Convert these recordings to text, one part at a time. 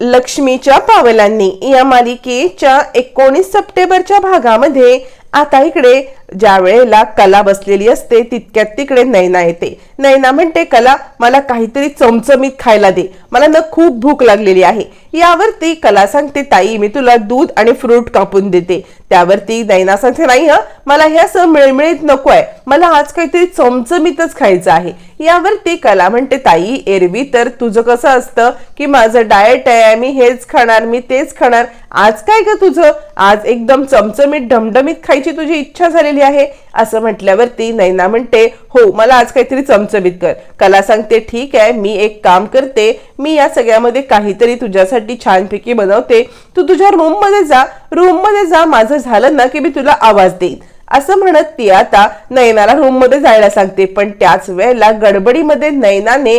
लक्ष्मीच्या पावलांनी या मालिकेच्या एकोणीस सप्टेंबरच्या भागामध्ये आता इकडे ज्या वेळेला कला बसलेली असते तितक्यात तिकडे नैना येते. नैना म्हणते कला मला काहीतरी चमचमीत खायला दे. मला न खूप भूक लागलेली आहे. यावर ती कला सांगते ताई मी तुला दूध आणि फ्रूट कापून देते. त्यावरती नैना सांगते नाही हं मला हे असं मिळमिळीत नको आहे मला आज काहीतरी चमचमीतच खायचं आहे. यावरती कला म्हणते ताई एरवी तर तुझं कसं असतं की माझं डाएट आहे मी हेच खाणार मी तेच खाणार. आज काय ग तुझं? आज एकदम चमचमीत ढमढमीत खायची तुझी इच्छा झालेली आहे. असं म्हटल्यावरती नैना म्हणते हो मला आज काहीतरी चमचमीत कर. कला सांगते ठीक आहे मी एक काम करते. मी या सगळ्यामध्ये काहीतरी तुझ्यासाठी छानपैकी बनवते. तू तुझ्या रूममध्ये जा. रूममध्ये जा. माझं झालं ना की मी तुला आवाज देईन. असं म्हणत ती आता नयनाला रूममध्ये जायला सांगते. पण त्याच वेळेला गडबडीमध्ये नयनाने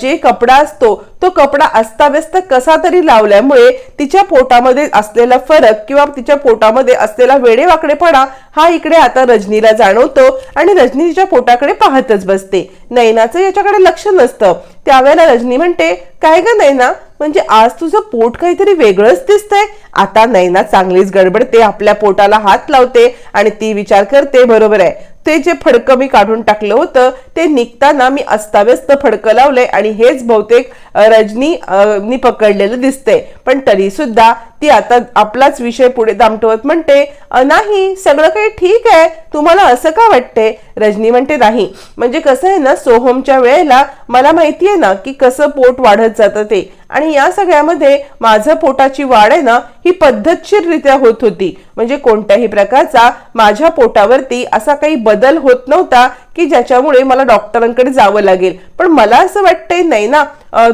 जे कपडा असतो तो कपडा अस्ताव्यस्त कसा तरी लावल्यामुळे तिच्या पोटामध्ये असलेला फरक किंवा तिच्या पोटामध्ये असलेला वेडेवाकडेपणा हा इकडे आता रजनीला जाणवतो आणि रजनी तिच्या पोटाकडे पाहतच बसते. नयनाचं याच्याकडे लक्ष नसतं. त्यावेळेला रजनी म्हणते काय ग नयना? म्हणजे आज तुझं पोट काहीतरी वेगळंच दिसतंय. आता नैना चांगलीच गडबडते आपल्या पोटाला हात लावते आणि ती विचार करते बरोबर आहे. ते जे फडकं मी काढून टाकलं होतं ते निघताना मी अस्ताव्यस्त फडकं लावलंय आणि हेच बहुतेक रजनी नी पकडलेलं दिसतंय. पण तरी सुद्धा ती आता आपलाच विषय पुढे दामटवत म्हणते नाही सगळं काही ठीक आहे तुम्हाला असं का वाटते? रजनी म्हणते नाही. म्हणजे कसं आहे ना सोहमच्या वेळेला मला माहिती आहे ना की कसं पोट वाढत जातं ते. आणि या सगळ्यामध्ये माझं पोटाची वाढ आहे ना ही पद्धतशीररित्या होत होती. म्हणजे कोणत्याही प्रकारचा माझ्या पोटावरती असा काही बदल होत नव्हता की ज्याच्यामुळे मला डॉक्टरांकडे जावं लागेल. पण मला असं वाटतंय नाही ना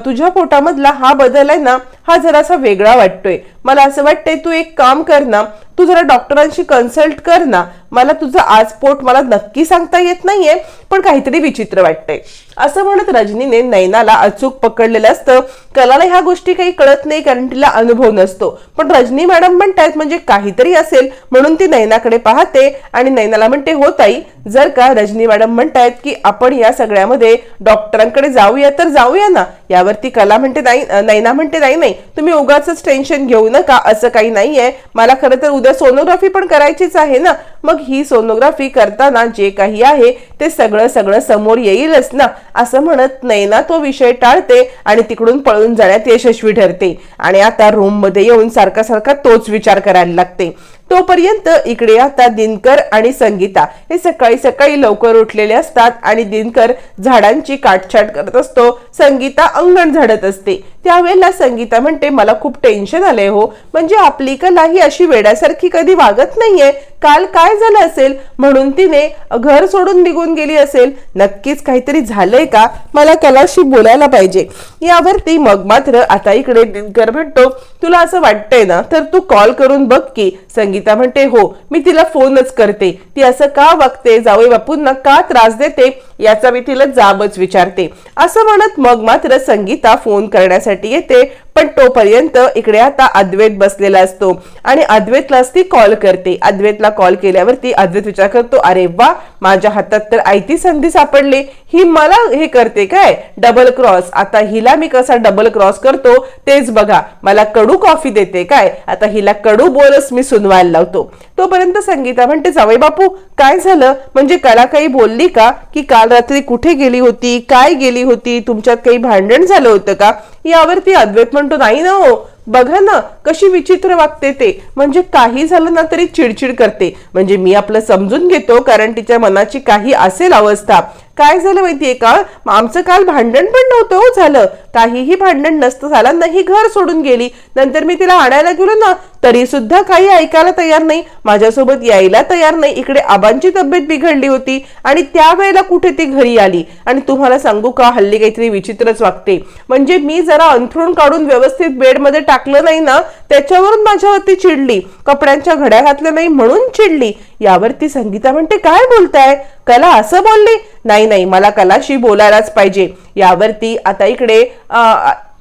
तुझ्या पोटामधला हा बदल आहे ना हा जरासा वेगळा वाटतोय. मला असं वाटतंय तू एक काम कर ना तू जरा डॉक्टरांशी कन्सल्ट कर ना. मला तुझं आज पोट मला नक्की सांगता येत नाहीये पण काहीतरी विचित्र वाटतंय. असं म्हणत रजनीने नैनाला अचूक पकडलेलं असतं. कलाला ह्या गोष्टी काही कळत नाही कारण तिला अनुभव नसतो. पण रजनी मॅडम म्हणतायत म्हणजे काहीतरी असेल. म्हणून ती नैनाकडे पाहते आणि नैनाला म्हणते हो ताई जर का रजनी मॅडम म्हणतायत की आपण या सगळ्यामध्ये डॉक्टरांकडे जाऊया तर जाऊया ना. यावरती कला म्हणते नाही नैना म्हणते नाही नाही तुम्ही उगाच टेन्शन घेऊ नका असं काही नाहीये. मला खरं तर उद्या सोनोग्राफी पण करायचीच आहे ना. मग ही सोनोग्राफी करताना जे काही आहे ते सगळं सगळं समोर येईलच ना. असं म्हणत नैना तो विषय टाळते आणि तिकडून पळून जाण्यात यशस्वी ठरते. आणि आता रूममध्ये येऊन सारखा सारखा तोच विचार करायला लागते. तोपर्यंत इकडे आता दिनकर आणि संगीता हे सकाळी सकाळी लवकर उठलेले असतात आणि दिनकर झाडांची काटछाट करत असतो. संगीता अंगण झाडत असते. त्यावेळेला संगीता म्हणते मला खूप टेन्शन आलंय हो. म्हणजे आपली कला ही अशी वेड्यासारखी कधी वागत नाहीये. काल काय झालं असेल? म्हणून तिने घर सोडून निघून गेली असेल. नक्कीच काहीतरी झालंय का? मला कलाशी बोलायला पाहिजे. यावरती मग मात्र आता इकडे दिनकर म्हणतो तुला असं वाटतंय ना? तर तू कॉल करून बघ की. संगीत म्हणते हो मी तिला फोनच करते. ती असं का वागते? जावई बापूंना का त्रास देते? याचा मी तिला जाबच विचारते. असं म्हणत मग मात्र संगीता फोन करण्यासाठी येते. पण तोपर्यंत इकडे आता अद्वैत बसलेला असतो. आणि अद्वैतलाच ती कॉल करते. अद्वैतला कॉल केल्यावरती अद्वैत विचार करतो अरे वा माझ्या हातात तर आयती संधी सापडली. ही मला हे करते काय? डबल क्रॉस आता हिला मी कसा डबल क्रॉस करतो तेच बघा. मला कडू कॉफी देते काय? आता हिला कडू बोलच मी सुनवायला लावतो. तोपर्यंत संगीता म्हणते जावई बापू काय झालं? म्हणजे कला काही बोलली का की काल रात्री कुठे गेली होती? काय गेली होती? तुमच्यात काही भांडण झालं होतं का? यावरती अद्वैत म्हणतो नाही ना हो बघा ना कशी विचित्र वागते ते. म्हणजे काही झालं ना तरी चिडचिड करते. म्हणजे मी आपलं समजून घेतो कारण तिच्या मनाची काही असेल अवस्था. काय झालं माहितीये का? आमचं काल भांडण पण नव्हतं हो झालं. काहीही भांडण नसतं झालं नाही घर सोडून गेली. नंतर मी तिला आणायला गेलो ना तरी सुद्धा काही ऐकायला तयार नाही. माझ्यासोबत यायला तयार नाही. इकडे आबांची तब्येत बिघडली होती आणि त्यावेळेला कुठे ती घरी आली? आणि तुम्हाला सांगू का हल्ली काहीतरी विचित्रच वागते. म्हणजे मी जरा अंथरूण काढून व्यवस्थित बेडमध्ये टाकलं नाही ना त्याच्यावरून माझ्यावरती चिडली. कपड्यांच्या घड्या घातल्या नाही म्हणून चिडली. यावरती संगीता म्हणते काय बोलताय? कला असं बोलली? नाही नाही मला कलाशी बोलायलाच पाहिजे. यावरती आता इकडे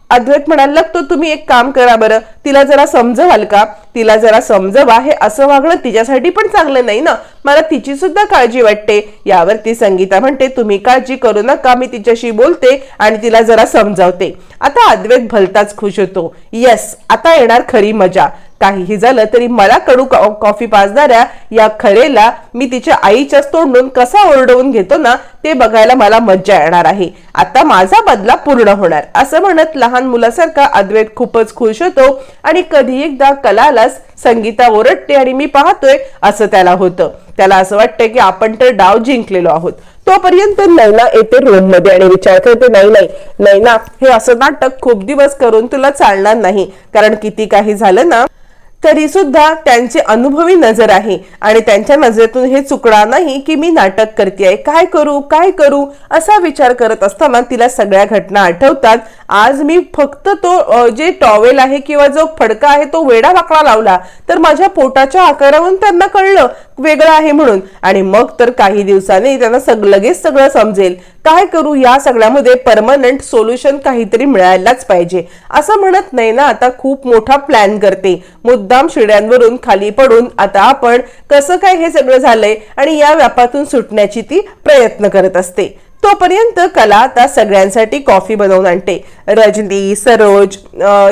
अद्वैत म्हणायला लागतो तुम्ही एक काम करा बरं. तिला जरा समजवाल का? तिला जरा समजवा. हे असं वागणं तिच्यासाठी पण चांगलं नाही ना? मला तिची सुद्धा काळजी वाटते. यावरती संगीता म्हणते तुम्ही काळजी करू नका. मी तिच्याशी बोलते आणि तिला जरा समजावते. आता अद्वैत भलताच खुश होतो. येस आता येणार खरी मजा. काहीही झालं तरी मला कडू कॉ- कॉफी पाजणाऱ्या या खरेला मी तिच्या आईच्याच तोंडून कसा ओरडवून घेतो ना ते बघायला मला मज्जा येणार आहे. आता माझा बदला पूर्ण होणार. असं म्हणत लहान मुलासारखा अद्वैत खूपच खुश होतो आणि कधी एकदा कलालाच संगीता ओरडते आणि मी पाहतोय असं त्याला होतं. त्याला असं वाटतंय की आपण तर डाव जिंकलेलो आहोत. तोपर्यंत नैना येते रूममध्ये आणि विचार करते नाही नाही नैना हे असं नाटक खूप दिवस करून तुला चालणार नाही. कारण किती काही झालं ना तरी सुद्धा त्यांची अनुभवी नजर आहे. आणि त्यांच्या नजरेतून हे चुकणार नाही की मी नाटक करते काय करू? काय करू? असा विचार करत असताना तिला सगळ्या घटना आठवतात. आज मी फक्त तो जे टॉवेल आहे किंवा जो फडका आहे तो वेडा वाकडा लावला तर माझ्या पोटाच्या आकारावरून त्यांना कळलं. वेगळं आहे म्हणून. आणि मग तर काही दिवसांनी त्यांना सग लगेच सगळं समजेल. काय करू या सगळ्यामध्ये परमनंट सोल्युशन काहीतरी मिळायलाच पाहिजे. असं म्हणत नाही ना आता खूप मोठा प्लॅन करते. मुद्दाम शिड्यांवरून खाली पडून आता आपण कसं काय हे सगळं झालंय आणि या व्यापातून सुटण्याची ती प्रयत्न करत असते. तोपर्यंत कला आता सगळ्यांसाठी कॉफी बनवून आणते. रजनी सरोज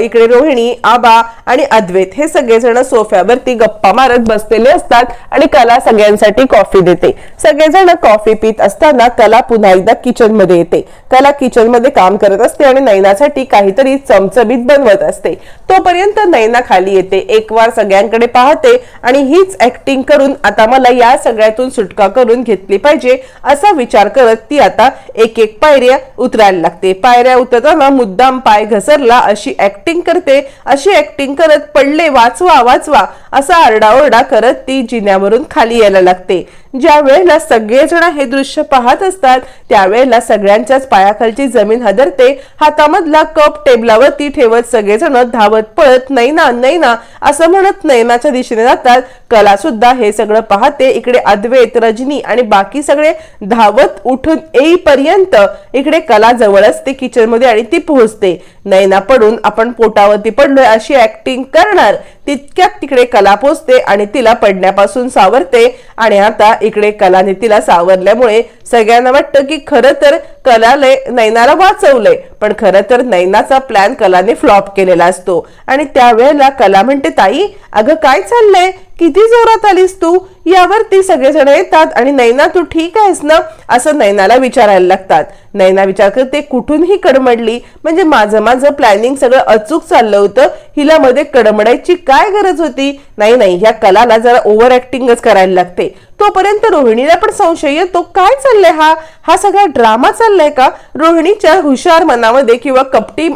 इकडे रोहिणी आबा आणि अद्वैत हे सगळेजण सोफ्यावरती गप्पा मारत बसलेले असतात आणि कला सगळ्यांसाठी कॉफी देते. सगळेजण कॉफी पित असताना कला पुन्हा एकदा किचनमध्ये येते. कला किचनमध्ये काम करत असते आणि नैनासाठी काहीतरी चमचमीत बनवत असते. तोपर्यंत नैना खाली येते एक वार सगळ्यांकडे पाहते आणि हीच ऍक्टिंग करून आता मला या सगळ्यातून सुटका करून घेतली पाहिजे असा विचार करत ती आता एक एक पायऱ्या उतरायला लागते. पायऱ्या उतरताना मुद्दाम पाय घसरला अशी ऍक्टिंग करते. अशी ऍक्टिंग करत पडले वाचवा वाचवा असा आरडाओरडा करत ती जिन्यावरून खाली यायला लागते. ज्या वेळेला सगळेजण हे दृश्य पाहत असतात त्यावेळेला सगळ्यांच्याच पायाखालची जमीन हदरते. हातामधला कप टेबलावरती ठेवत सगळेजण धावत पळत नैना नैना असं म्हणत नैनाच्या दिशेने जातात. कला सुद्धा हे सगळं पाहते. इकडे अद्वैत रजनी आणि बाकी सगळे धावत उठून येईपर्यंत इकडे कला जवळ असते किचनमध्ये आणि ती पोहोचते. नैना पडून आपण पोटावरती पडलोय अशी ऍक्टिंग करणार. तितक्यात तिकडे कला पोचते आणि तिला पडण्यापासून सावरते. आणि आता इकडे कलाने तिला सावरल्यामुळे सगळ्यांना वाटतं की खरं तर कलाले नैनाला वाचवलंय. पण खरं तर नैनाचा प्लॅन कलाने फ्लॉप केलेला असतो. आणि त्यावेळेला कला म्हणते ताई अगं काय चाललंय? किती जोरात आलीस तू? यावर ती सगळेजण येतात आणि नैना तू ठीक आहेस ना? असं नैनाला विचारायला लागतात. नैना विचार करते कुठूनही कडमडली? म्हणजे माझं माझं प्लॅनिंग सगळं अचूक चाललं होतं. हिला मध्ये कडमडायची काय गरज होती? नाही नाही ह्या कलाला जरा ओव्हर ऍक्टिंगच करायला लागते. तोपर्यंत रोहिणीला पण संशय येतो काय चाललंय हा? हा सगळा ड्रामा चाललाय का? रोहिणीच्या हुशार मनामध्ये किंवा कपटी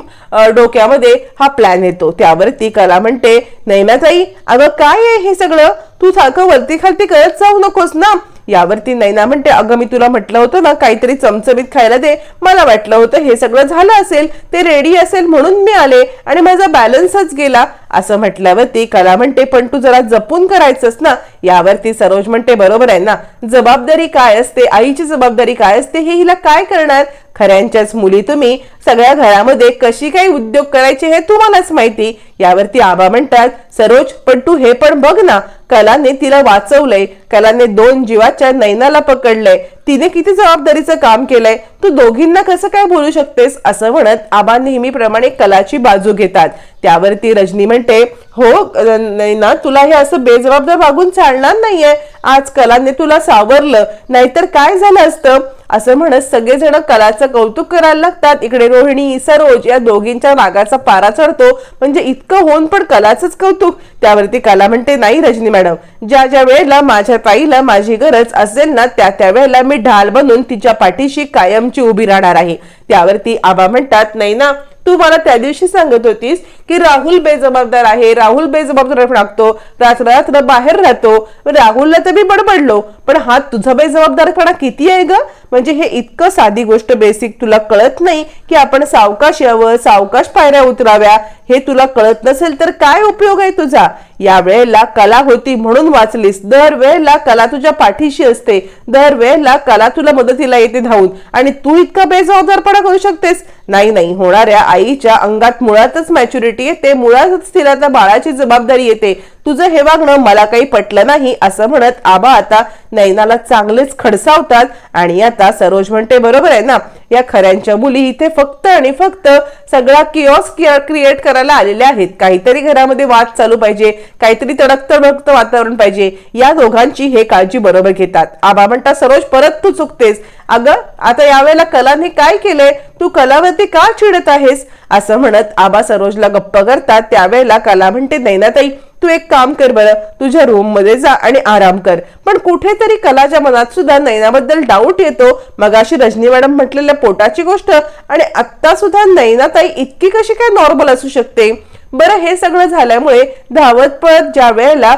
डोक्यामध्ये हा प्लॅन येतो. त्यावरती कला म्हणते नैनाताई अगं काय आहे हे सगळं? तू सारखं वरती खालती करत जाऊ नकोस ना. यावरती नैना म्हणते अगं मी तुला म्हटलं होतं ना काहीतरी चमचमीत खायला दे. मला वाटलं होतं हे सगळं झालं असेल ते रेडी असेल म्हणून मी आले आणि माझा बॅलन्सच गेला. असं म्हटल्यावरती कला म्हणते पण तू जरा जपून करायचंस ना. यावरती सरोज म्हणते बरोबर आहे ना. जबाबदारी काय असते? आईची जबाबदारी काय असते? हे हिला काय करणार? खऱ्यांच्याच मुली तुम्ही सगळ्या घरामध्ये कशी काही उद्योग करायचे हे तुम्हालाच माहिती. यावरती आबा म्हणतात सरोज पण तू हे पण बघ ना. कलाने तिला वाचवलंय. कलाने दोन जीवाच्या नैनाला पकडलंय. तिने किती जबाबदारीचं काम केलंय? तू दोघींना कसं काय बोलू शकतेस? असं म्हणत आबा नेहमीप्रमाणे कलाची बाजू घेतात. त्यावरती रजनी म्हणते हो नाही ना तुला हे असं बेजबाबदार वागून चालणार नाहीये. आज कलाने तुला सावरलं. नाहीतर काय झालं असतं? असं म्हणत सगळेजण कलाचं कौतुक करायला लागतात. इकडे रोहिणी सरोज या दोघींच्या रागाचा पारा चढतो. म्हणजे इतकं होऊन पण कलाचंच कौतुक. त्यावरती कला म्हणते नाही रजनी मॅडम ज्या ज्या वेळेला माझ्या ताईला माझी गरज असेल ना त्या त्या वेळेला मी ढाल बनून तिच्या पाठीशी कायमची उभी राहणार आहे. त्यावरती आबा म्हणतात नाही ना तू मला त्या दिवशी सांगत होतीस की राहुल बेजबाबदार आहे राहुल बेजबाबदार टाकतो रात्र रात्र बाहेर राहतो राहुलला तर मी बडबडलो पण हा तुझा बेजबाबदारपणा किती आहे ग? म्हणजे हे इतकं साधी गोष्ट बेसिक तुला कळत नाही की आपण सावकाश यावं सावकाश पायऱ्या उतराव्या हे तुला कळत नसेल तर काय उपयोग आहे तुझा? यावेळेला कला होती म्हणून वाचलीस. दरवेळेला कला तुझ्या पाठीशी असते. दरवेळेला कला तुला मदतीला येते धावून. आणि तू इतका बेजबाबदारपणा करू शकतेस. नाही नाही. होणाऱ्या आईच्या अंगात मुळातच मॅच्युरिटी येते. मुळातच तिला त्या बाळाची जबाबदारी येते. तुझं हे वागणं मला काही पटलं नाही असं म्हणत आबा आता नैनाला चांगलेच खडसावतात. आणि आता सरोज म्हणते बरोबर आहे ना या खऱ्यांच्या मुली इथे फक्त आणि फक्त सगळा किओस क्रिएट करायला आलेल्या आहेत. काहीतरी घरामध्ये वाद चालू पाहिजे काहीतरी तडकतडकत वातावरण पाहिजे. या दोघांची हे काळजी बरोबर घेतात. आबा म्हणता सरोज परत तू चुकतेस. अगं आता यावेळेला कलाने काय केलंय? तू कलावरती का चिडत आहेस? असं म्हणत आबा सरोजला गप्प करतात. त्यावेळेला कला म्हणते नैनाताई तू एक काम कर बरं तुझ्या रूममध्ये जा आणि आराम कर. पण कुठेतरी कलाच्या मनात सुद्धा नैनाबद्दल डाऊट येतो. मगाशी रजनी मॅडम म्हटलेल्या पोटाची गोष्ट आणि आत्ता सुद्धा नैनाताई इतकी कशी काय नॉर्मल असू शकते? बरं हे सगळं झाल्यामुळे धावत पळत ज्या वेळेला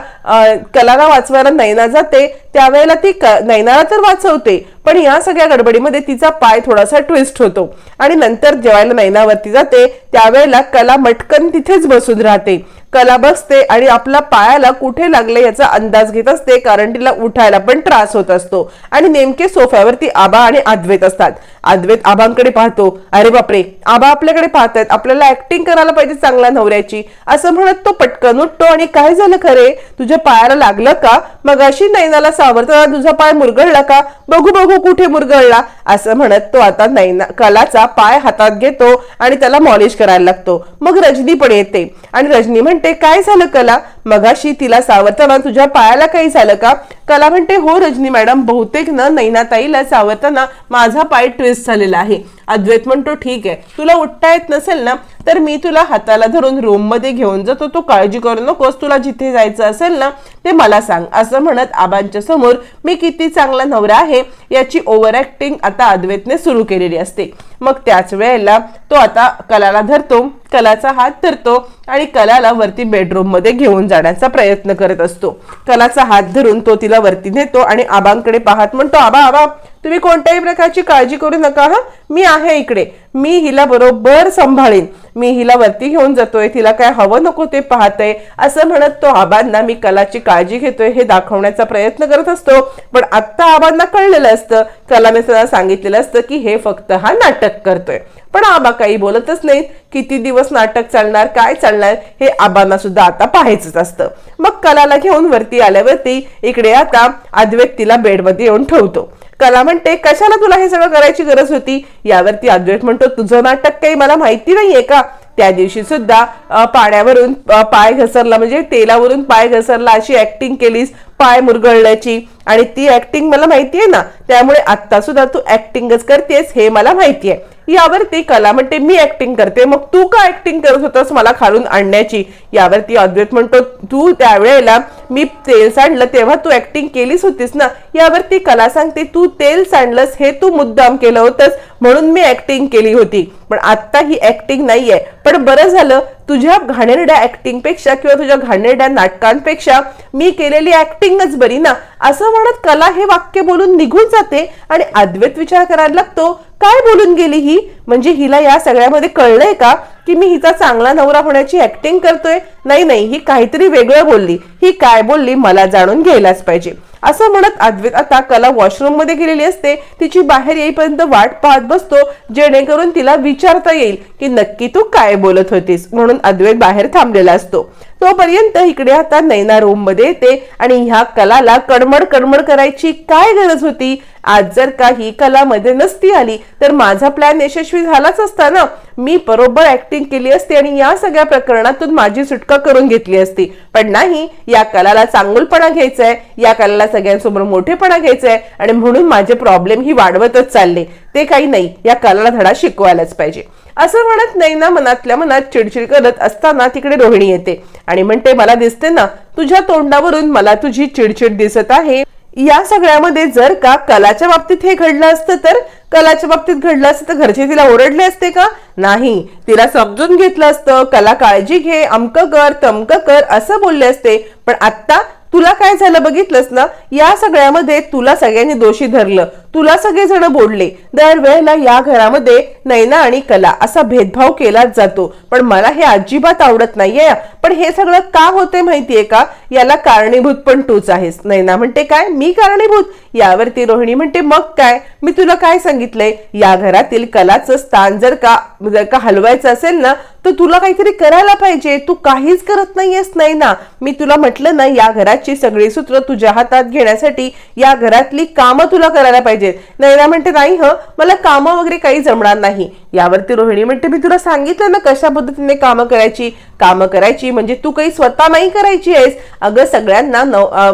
कलाला वाचवायला नैना जाते त्यावेळेला ती क- नैनाला तर वाचवते. पण या सगळ्या गडबडीमध्ये तिचा पाय थोडासा ट्विस्ट होतो. आणि नंतर जेवायला नैनावरती जाते त्यावेळेला कला मटकन तिथेच बसून राहते. कला बसते आणि आपला पायाला कुठे लागले याचा अंदाज घेत असते कारण तिला उठायला पण त्रास होत असतो. आणि नेमके सोफ्यावरती आबा आणि अद्वैत असतात. अद्वैत आबांकडे पाहतो अरे बापरे आबा आपल्याकडे पाहतायत आपल्याला ऍक्टिंग करायला पाहिजे चांगला नवऱ्याची. असं म्हणत तो पटकन उठतो आणि काय झालं खरे? तुझ्या पायाला लागलं का? मग अशी नैनाला सावरताना तुझा पाय मुरगळला का? बघू बघू कुठे मुरगळला? असं म्हणत तो आता नैना कलाचा पाय हातात घेतो आणि त्याला मॉलिश करायला लागतो. मग रजनी पण येते. आणि रजनी म्हणते काय झालं कला? मगाशी तिला सावरताना तुझ्या पायाला काही झालं का? कला म्हणते हो रजनी मॅडम बहुतेक ना नैनाताईला सावरताना माझा पाय ट्विस्ट झालेला आहे. अद्वैत म्हणतो ठीक आहे तुला उठता येत नसेल ना तर मी तुला हाताला धरून रूममध्ये घेऊन जातो. तू काळजी करू नकोस तुला जिथे जायचं असेल ना ते मला सांग. असं म्हणत आबांच्या समोर मी किती चांगला नवरा आहे याची ओव्हर ॲक्टिंग आता अद्वैतने सुरू केलेली असते. मग त्याच वेळेला तो आता कलाला धरतो कलाचा हात धरतो आणि कलाला वरती बेडरूममध्ये घेऊन जाण्याचा प्रयत्न करत असतो. कलाचा हात धरून तो तिला वरती नेतो आणि आबांकडे पाहत म्हणतो आबा आबा तुम्ही कोणत्याही प्रकारची काळजी करू नका हा? मी आहे इकडे. मी हिला बरोबर सांभाळीन. मी हिला वरती घेऊन जातोय तिला काय हवं नको ते पाहतय असं म्हणत तो आबांना मी कलाची काळजी घेतोय हे दाखवण्याचा प्रयत्न करत असतो. पण आत्ता आबांना कळलेलं असतं कलाने त्यांना सांगितलेलं असतं की हे फक्त हा नाटक करतोय. पण आबा काही बोलतच नाही किती दिवस नाटक चालणार काय चालणार हे आबांना सुद्धा आता पाहायचंच असतं. मग कलाला घेऊन वरती आल्यावरती इकडे आता अद्वैत तिला बेडमध्ये येऊन ठेवतो. कला म्हणते कशाला तुला हे सगळं करायची गरज होती? यावरती अद्वैत म्हणतो तुझं नाटक काही मला माहिती नाहीये का? त्या दिवशी सुद्धा पाण्यावरून पाय घसरला. म्हणजे तेलावरून पाय घसरला अशी ऍक्टिंग केलीस पाय मुरगळण्याची आणि ती ऍक्टिंग मला माहितीये ना? त्यामुळे आता सुद्धा तू ऍक्टिंगच करतेस हे मला माहितीये. यावरती कला म्हणते मी ऍक्टिंग करते. मग तू का ऍक्टिंग करत होतास मला खालून आणण्याची? यावरती अद्वैत म्हणतो तू त्यावेळेला मी तेल सांडलं तेव्हा तू ऍक्टिंग केलीच होतीस ना? यावरती कला सांगते तू तेल सांडलंस हे तू मुद्दाम केलं होतंस म्हणून मी ऍक्टिंग केली होती. पण आत्ता ही ऍक्टिंग नाहीये. पण बरं झालं तुझ्या घाणेरड्या ऍक्टिंगपेक्षा किंवा तुझ्या घाणेरड्या नाटकांपेक्षा मी केलेली ऍक्टिंगच बरी ना? असं म्हणत कला हे वाक्य बोलून निघून जाते आणि अद्वैत विचार करायला लागतो काय बोलून गेली ही? म्हणजे हिला या सगळ्यामध्ये कळलंय का की मी हिचा चांगला नवरा होण्याची ऍक्टिंग करतोय? नाही नाही ही काहीतरी वेगळं बोलली. ही काय बोलली मला जाणून घ्यायलाच पाहिजे. असं म्हणत अद्वैत आता कला वॉशरूममध्ये गेलेली असते. तिची बाहेर येईपर्यंत वाट पाहत बसतो जेणेकरून तिला विचारता येईल की नक्की तू काय बोलत होतीस? म्हणून अद्वैत बाहेर थांबलेला असतो. तोपर्यंत इकडे आता नैना रूममध्ये येते आणि ह्या कलाला कडमड कडमड करायची काय गरज होती? आज जर का ही कला मध्ये नसती आली तर माझा प्लॅन यशस्वी झालाच असता ना? मी बरोबर ऍक्टिंग केली असती आणि या सगळ्या प्रकरणातून माझी सुटका करून घेतली असती. पण नाही या कलाला चांगुलपणा आहे या कलाला सगळ्यांसमोर मोठेपणा घ्यायचाय आणि म्हणून माझे प्रॉब्लेम ही वाढवतच चालले. ते काही नाही या कलाला धडा शिकवायलाच पाहिजे. असं म्हणत नैना मनातल्या मनात चिडचिड करत असताना तिकडे रोहिणी येते. आणि म्हणते मला दिसते ना तुझ्या तोंडावरून मला तुझी चिडचिड दिसत आहे. या सगळ्यामध्ये जर का कलाच्या बाबतीत हे घडलं असतं तर कलाच्या बाबतीत घडलं असतं तर घरचे तिला ओरडले असते का? नाही. तिला समजून घेतलं असतं कला काळजी घे अमक कर तमक कर असं बोलले असते. पण आता तुला काय झालं बघितलंस ना? या सगळ्यामध्ये तुला सगळ्यांनी दोषी धरलं. तुला सगळेजण बोलले दरवेळेला या घरामध्ये नैना आणि कला असा भेदभाव केलाच जातो. पण मला हे अजिबात आवडत नाहीये. पण हे सगळं का होते माहितीये का? याला कारणीभूत पण तूच आहेस. नैना म्हणते काय? मी कारणीभूत? यावरती रोहिणी म्हणते मग काय? मी तुला काय सांगितलंय? या घरातील कलाचं स्थान जर का जर का हलवायचं असेल ना तर तुला काहीतरी करायला पाहिजे. तू काहीच करत नाहीयेस नाही ना मी तुला म्हटलं ना या घराची सगळी सूत्र तुझ्या हातात घेण्यासाठी या घरातली कामं तुला करायला पाहिजेत. नैना म्हणते नाही ह मला कामं वगैरे काही जमणार नाही. यावरती रोहिणी म्हणते मी तुला सांगितलं ना कशा पद्धतीने कामं करायची? कामं करायची म्हणजे तू काही स्वतः नाही करायची आहेस. अगं सगळ्यांना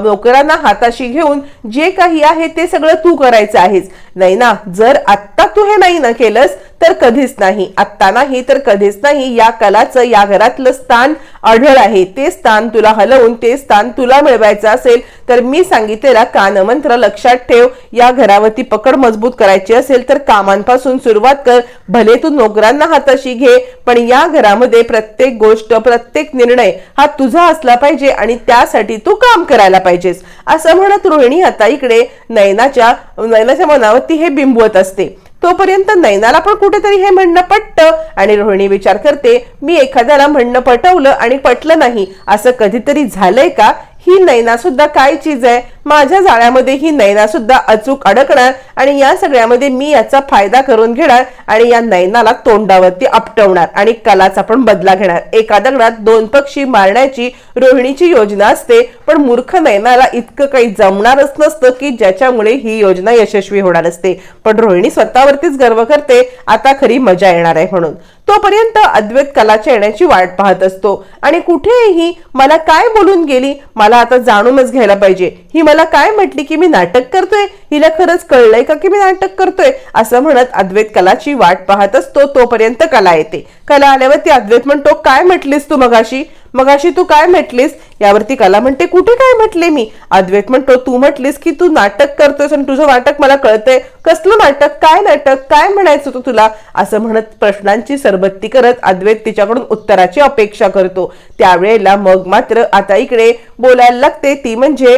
नोकरांना हाताशी घेऊन जे काही आहे ते सगळं तू करायचं आहेस. नाही ना जर आत्ता तू हे नाही ना केलंस तर कधीच नाही. आत्ता नाही तर कधीच नाही. या कलाचं या घरातलं स्थान आढळ आहे. ते स्थान तुला हलवून ते स्थान तुला मिळवायचं असेल तर मी सांगितलेला कानमंत्र लक्षात ठेव. या घरावरती पकड मजबूत करायची असेल तर कामांपासून सुरुवात कर. भले तू नोकरांना हाताशी घे पण या घरामध्ये प्रत्येक गोष्ट प्रत्येक निर्णय हा तुझा असला पाहिजे आणि त्यासाठी तू काम करायला पाहिजेस. असं म्हणत रोहिणी आता इकडे नयनाच्या नयनाच्या मनावरती हे बिंबवत असते. तोपर्यंत नैनाला पण कुठेतरी हे म्हणणं पटतं आणि रोहिणी विचार करते मी एखाद्याला म्हणणं पटवलं आणि पटलं नाही असं कधीतरी झालंय का? ही नैना सुद्धा काय चीज आहे? माझ्या जाळ्यामध्ये ही नैना सुद्धा अचूक अडकणार आणि या सगळ्यामध्ये मी याचा फायदा करून घेणार आणि या नैनाला तोंडावरती आपटवणार आणि कलाचा पण बदला घेणार. एका दगडात दोन पक्षी मारण्याची रोहिणीची योजना असते पण मूर्ख नैनाला इतकं काही जमणारच नसतं की ज्याच्यामुळे ही योजना यशस्वी होणार असते. पण रोहिणी स्वतःवरतीच गर्व करते आता खरी मजा येणार आहे म्हणून. तोपर्यंत अद्वैत कलाच्या येण्याची वाट पाहत असतो. आणि कुठेही मला काय बोलून गेली? मला आता जाणूनच घ्यायला पाहिजे. ही मला काय म्हटली की मी नाटक करतोय? हिला खरंच कळलंय का की मी नाटक करतोय? असं म्हणत अद्वैत कलाची वाट पाहत असतो तोपर्यंत कला येते. कला आल्यावर ती अद्वैत म्हणतो काय म्हटलीस तू मगाशी? मगाशी तू काय म्हटलीस? यावरती कला म्हणते कुठे काय म्हटले मी? अद्वैत म्हणतो तू म्हटलीस की तू नाटक करतोयस आणि तुझं नाटक मला कळतंय. कसलं नाटक? काय नाटक? काय म्हणायचं होतं तुला? असं म्हणत प्रश्नांची सरबत्ती करत अद्वैत तिच्याकडून उत्तराची अपेक्षा करतो. त्यावेळेला मग मात्र आता इकडे बोलायला लागते. ती म्हणजे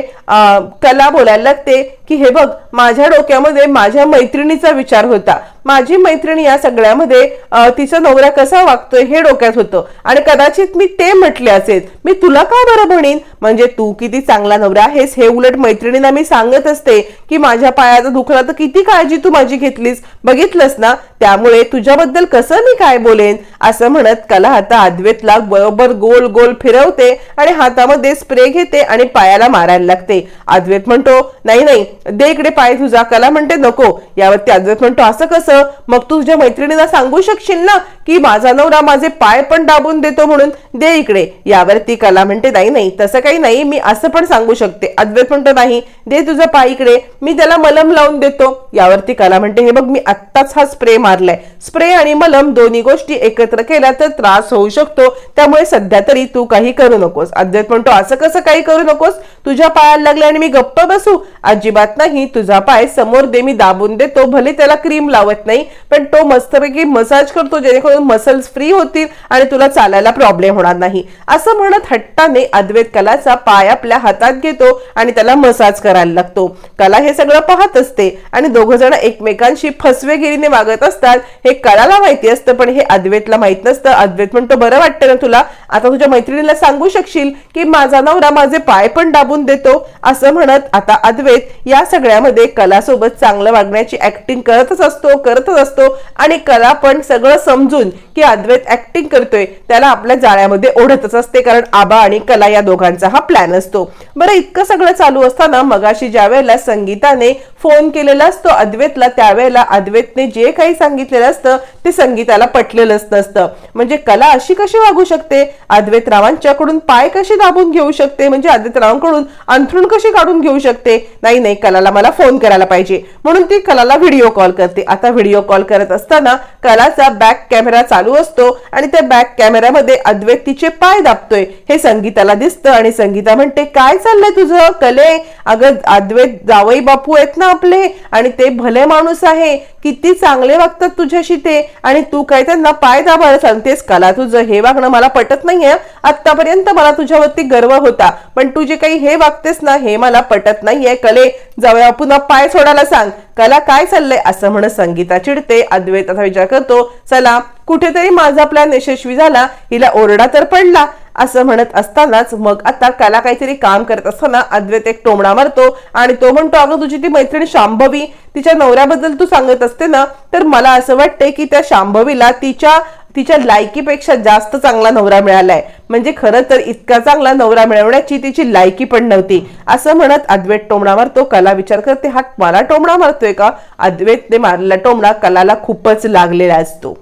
कला बोलायला लागते की हे बघ माझ्या डोक्यामध्ये माझ्या मैत्रिणीचा विचार होता. माझी मैत्रिणी या सगळ्यामध्ये तिचा नवरा कसा वागतोय हे डोक्यात होतं. आणि कदाचित मी ते म्हटले असेल. मी तुला का बरं म्हणेन? म्हणजे तू किती चांगला नवरा आहेस हे उलट मैत्रिणींना मी सांगत असते की माझ्या पायाचा दुखला तर किती काळजी तू माझी घेतलीस? बघितलंस ना? त्यामुळे तुझ्याबद्दल कसं मी काय बोलेन? असं म्हणत कला आता अद्वैतला बरोबर गोल गोल फिरवते आणि हातामध्ये स्प्रे घेते आणि पायाला मारायला लागते. अद्वैत म्हणतो नाही नाही दे इकडे पाय तुझा कला म्हणते नको. यावरती अद्वैत म्हणतो असं कसं? मग तू तुझ्या मैत्रिणीला सांगू शकशील ना? की माझा नवरा माझे पाय पण दाबून देतो म्हणून दे इकडे. यावरती कला म्हणते नाही नाही तसं काही नाही मी असं पण सांगू शकते. अद्वैत म्हणतो नाही दे तुझा पाय इकडे मी त्याला मलम लावून देतो. यावरती कला म्हणते हे बघ मी आत्ताच हा स्प्रे मारलाय. स्प्रे आणि मलम दोन्ही गोष्टी एकत्र केल्या तर त्रास होऊ शकतो. त्यामुळे सध्या तरी तू काही करू नकोस. अद्वैत म्हणतो असं कसं काही करू नकोस? तुझ्या पायाला लागले आणि मी गप्प बसू? अजिबात नाही तुझा पाय समोर दे मी दाबून देतो. भले त्याला क्रीम लावत नाही पण तो मस्तपैकी मसाज करतो जेणेकरून मसल्स फ्री होतील आणि तुला चालायला प्रॉब्लेम होणार नाही. असं म्हणत हट्टाने अद्वैत कलाचा पाय आपल्या हातात घेतो आणि त्याला मसाज करायला लागतो. कला हे सगळं पाहत असते आणि दोघं जण एकमेकांशी फसवेगिरीने वागत असतात. हे कलाला माहिती असतं पण हे अद्वैतला माहीत नसतं. अद्वैत म्हणतो बरं वाटतं ना तुला? आता तुझ्या मैत्रिणीला सांगू शकशील की माझा नवरा माझे पाय पण दाबून देतो. असं म्हणत आता अद्वैत या सगळ्यामध्ये कलासोबत चांगलं वागण्याची ऍक्टिंग करतच असतो करतच असतो. आणि कला पण सगळं समजून की अद्वैत ऍक्टिंग करतोय त्याला आपल्या जाळ्यामध्ये ओढतच असते. कारण आबा आणि कला या दोघांचा हा प्लॅन असतो. बरं इतकं सगळं चालू असताना मगाशी ज्या वेळेला संगीताने फोन केलेला असतो अद्वैतला त्यावेळेला अद्वैतने जे काही सांगितलेलं असतं ते संगीताला पटलेलंच नसतं. म्हणजे कला अशी कशी वागू शकते? अद्वैत रावांच्याकडून पाय कशी दाबून घेऊ शकते? म्हणजे अद्वैत रावांकडून अंथरूण कशी काढून घेऊ शकते? नाही नाही कलाला मला फोन करायला पाहिजे. म्हणून ती कलाला व्हिडिओ कॉल करते. आता व्हिडिओ कॉल करत असताना कलाचा बॅक कॅमेरा चालू असतो आणि त्या बॅक कॅमेऱ्यामध्ये अद्वैत तिचे पाय दाबतोय. हे संगीताला दिसतं आणि संगीता म्हणते काय चाललंय तुझं? कले? अगं अद्वैत जावई बापू आहेत ना आपले? आणि ते भले माणूस आहे किती चांगले वागतात तुझ्याशी ते? आणि तू काय त्यांना पाय दाबायला सांगतेस? कला तुझं हे वागणं मला पटत नाहीये. आतापर्यंत मला तुझ्यावरती गर्व होता पण तू जे काही हे वागतेस ना हे मला पटत नाहीये. कले जावई पुन्हा पाय सोडायला सांग. कला काय चाललंय असं म्हणत संगीता चिडते अद्वैत असा विचार करतो चला कुठेतरी माझा प्लॅन यशस्वी झाला हिला ओरडा तर पडला असं म्हणत असतानाच मग आता कला काहीतरी काम करत असताना अद्वैत एक टोमणा मारतो आणि तो म्हणतो अगं तुझी ती मैत्रीण शांभवी तिच्या नवऱ्याबद्दल तू सांगत असते ना तर मला असं वाटते की त्या शांभवीला तिच्या तिच्या लायकीपेक्षा जास्त चांगला नवरा मिळालाय. म्हणजे खरं तर इतका चांगला नवरा मिळवण्याची तिची लायकी पण नव्हती. असं म्हणत अद्वैत टोमणा मारतो. कला विचार करते हा मला टोमणा मारतोय का? अद्वैतने मारलेला टोमणा कलाला खूपच लागलेला असतो.